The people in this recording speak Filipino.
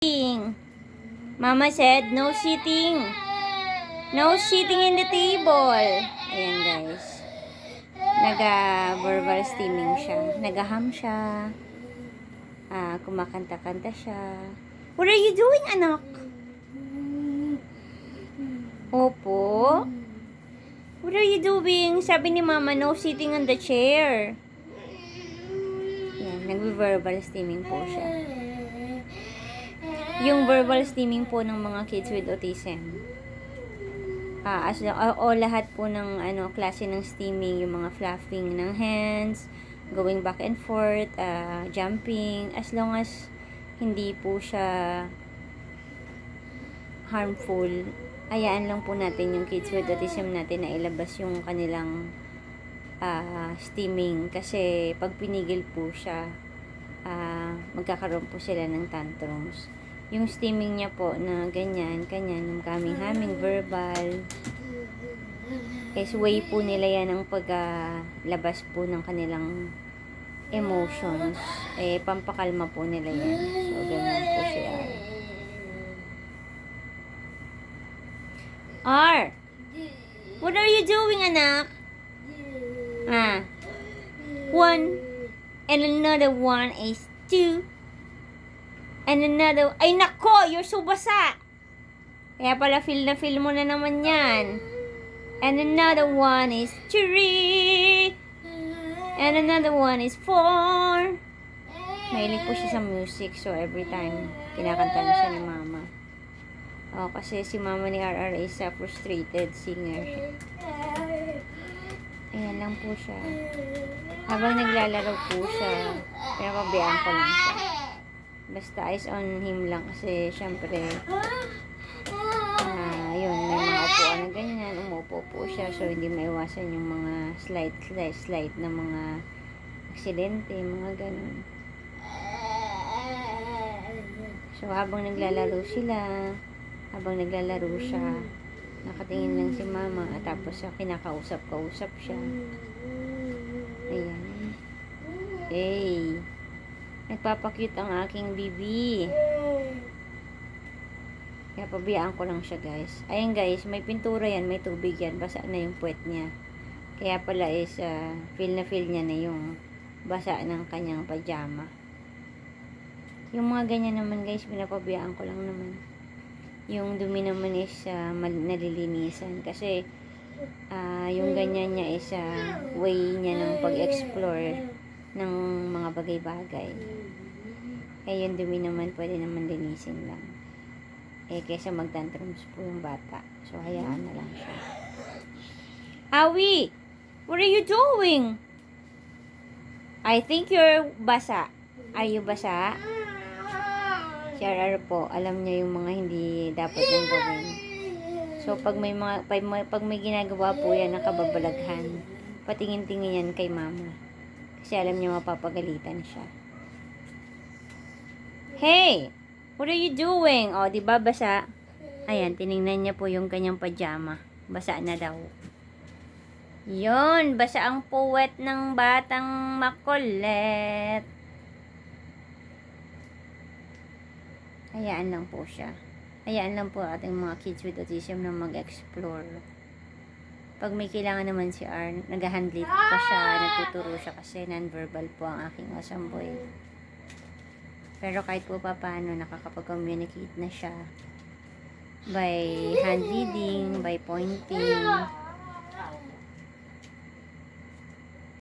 sitting. Mama said, no sitting. No sitting in the table. Ayan guys. Naga-verbal steaming siya. Nagaham siya. Ah, kumakanta-kanta siya. What are you doing, anak? Opo. What are you doing? Sabi ni mama, no sitting on the chair. Yan, nagbe-verbal steaming po siya. Yung verbal steaming po ng mga kids with autism. Ah, as long, o, o lahat po ng ano klase ng steaming, yung mga fluffing ng hands, going back and forth, ah, jumping, as long as hindi po siya harmful, hayaan lang po natin yung kids with autism natin na ilabas yung kanilang ah, steaming kasi pag pinigil po siya, ah, magkakaroon po sila ng tantrums. Yung steaming niya po na ganyan, kanyan, yung kaming-haming, verbal, is way po nila yan ang paglabas po ng kanilang emotions. Eh, pampakalma po nila yan. So, ganun po siya. R! What are you doing, anak? Ah. One. And another one is two. And another, ay nako, you're so basa. Kaya pala feel na feel mo na naman yan. And another one is three. And another one is four. Mahilig po siya sa music, so every time kinakanta na siya ni mama. Oh, kasi si mama ni RR is a frustrated singer. Ayan lang po siya. Habang naglalaro po siya, pinapabayaan ko lang siya. Basta eyes on him lang kasi syempre yun, may mga upuan na ganyan, umupo po siya so hindi maiwasan yung mga slight, slight, slight na mga aksidente, mga ganun. So habang naglalaro sila, habang naglalaro siya, nakatingin lang si mama at tapos siya kinakausap-kausap siya. Ayan. Hey. Nagpapakute ang aking bibi. Kaya pabiyaan ko lang siya guys. Ayan guys, may pintura yan, may tubig yan. Basa na yung puwet niya. Kaya pala is ah, feel na feel niya na yung basa ng kanyang pajama. Yung mga ganyan naman guys, pinapabiyaan ko lang naman. Yung dumi naman is mal- nalilinisan. Kasi ah, yung ganyan niya is ah, way niya ng pag-explore ng mga bagay-bagay. Eh, yung dumi naman, pwede naman linisin lang. Eh, kesa magtantrums po yung bata. So, hayaan na lang siya. Awi! What are you doing? I think you're basa. Are you basa? Si RR po, alam niya yung mga hindi dapat niyang gawin. So, pag may, mga, pag, may, pag may ginagawa po yan na kababalaghan, patingin-tingin yan kay mama. Kasi alam niya mapapagalitan siya. Hey! What are you doing? O, di ba basa? Ayan, tiningnan niya po yung kanyang pajama. Basa na daw. Yon, basa ang puwet ng batang makulit. Hayaan lang po siya. Hayaan lang po ating mga kids with autism na mag-explore. Pag may kailangan naman si R, nag-handle pa siya, nagtuturo siya kasi non-verbal po ang aking awesome boy. Pero kahit po pa paano, nakakapag-communicate na siya by hand leading, by pointing,